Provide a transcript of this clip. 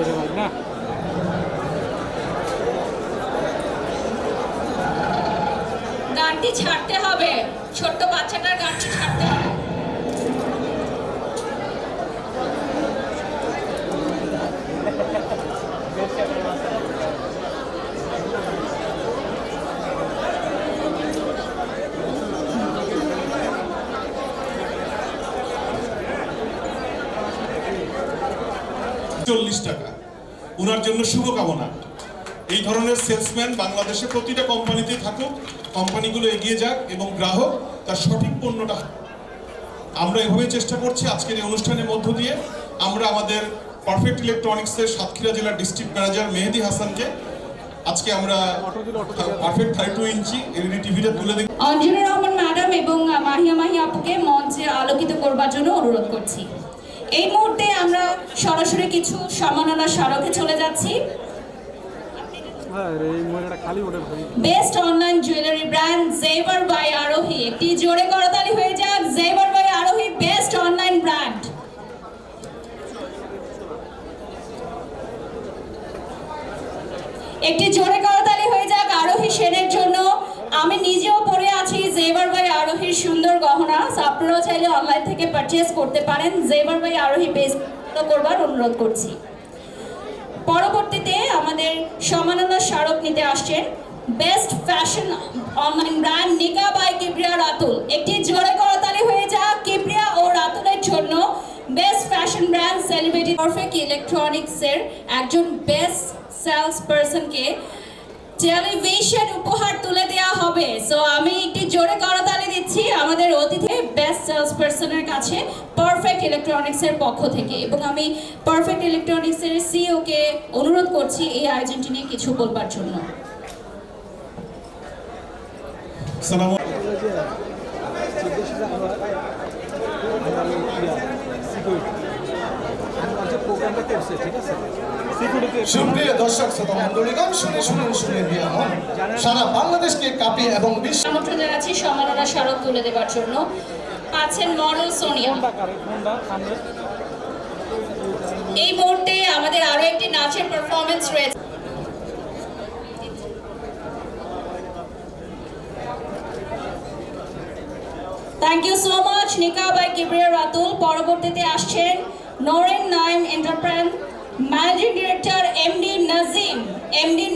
লাগতেছে ভাই না? গানটি ছাড়তে হবে। ছোট্ট বাচ্চাটার গানটি ছাড়তে হবে। চল্লিশ টাকা। ওনার জন্য শুভকামনা। এই ধরনের সেলসম্যান বাংলাদেশে প্রতিটা কোম্পানিতেই থাকুক, কোম্পানিগুলো এগিয়ে যাক এবং গ্রাহক তার সঠিক পণ্যটা আমরা এভাবে চেষ্টা করছি আজকের এই অনুষ্ঠানের মধ্য দিয়ে। আমরা আমাদের পারফেক্ট ইলেকট্রনিক্সের সাতক্ষীরা জেলার ডিস্ট্রিক্ট ম্যানেজার মেহেদি হাসানকে আজকে আমরা perfect thirty two inch LED টিভিটা তুলে দিই অঞ্জনা রহমান ম্যাডাম এবং মাহিয়া মাহি আপুকে মঞ্চে আলোকিত করবার জন্য অনুরোধ করছি। এই মুহূর্তে আমরা সরাসরি কিছু সম্মাননা স্মারকে চলে যাচ্ছি। Best online jewellery brand Zevar by Arohi একটি জোরে করতালি হয়ে যাক Zevar by Arohi best online brand একটি জোরে করতালি হয়ে যাক আরোহী সেনের জন্য। আমি নিজেও জেভার বাই আরোহীর সুন্দর গহনা আপনারাও চাইলে অনলাইন থেকে পারচেজ করতে পারেন। জেভার বাই আরোহী বেস্ট করবার অনুরোধ করছি। পরবর্তীতে আমাদের সম্মাননা স্মারক নিতে আসছেন। Best fashion online brand Nika by Kibria Ratul একটি জোরে করতালি হয়ে যাক কিবরিয়া ও রাতুলের জন্য। Best fashion brand celebrity perfect ইলেকট্রনিক্সের একজন বেস্ট সেলস পারসনকে টেলিভিশন উপহার পারসনের কাছে পারফেক্ট ইলেকট্রনিক্সের পক্ষ থেকে এবং আমি পারফেক্ট ইলেকট্রনিক্সের সিইওকে অনুরোধ করছি এই আয়োজনটি নিয়ে কিছু বলবার জন্য। আছে সুপ্রিয় দর্শক শ্রোতা মন্ডলীগণ শুনে শুনে শুনে দিয়ে সারা বাংলাদেশকে কাঁপিয়ে এবং বিশ্ব আমন্ত্রণ জানাচ্ছি সম্মাননা স্মারক তুলে দেওয়ার জন্য। আছেন মডেল সোনিয়া। এই মুহূর্তে আমাদের আরও একটি নাচের পারফরমেন্স রয়েছে। Thank you so much Nika by Kibria Ratul পরবর্তীতে আসছেন Naren Naim enterprise managing director MD Nazim MD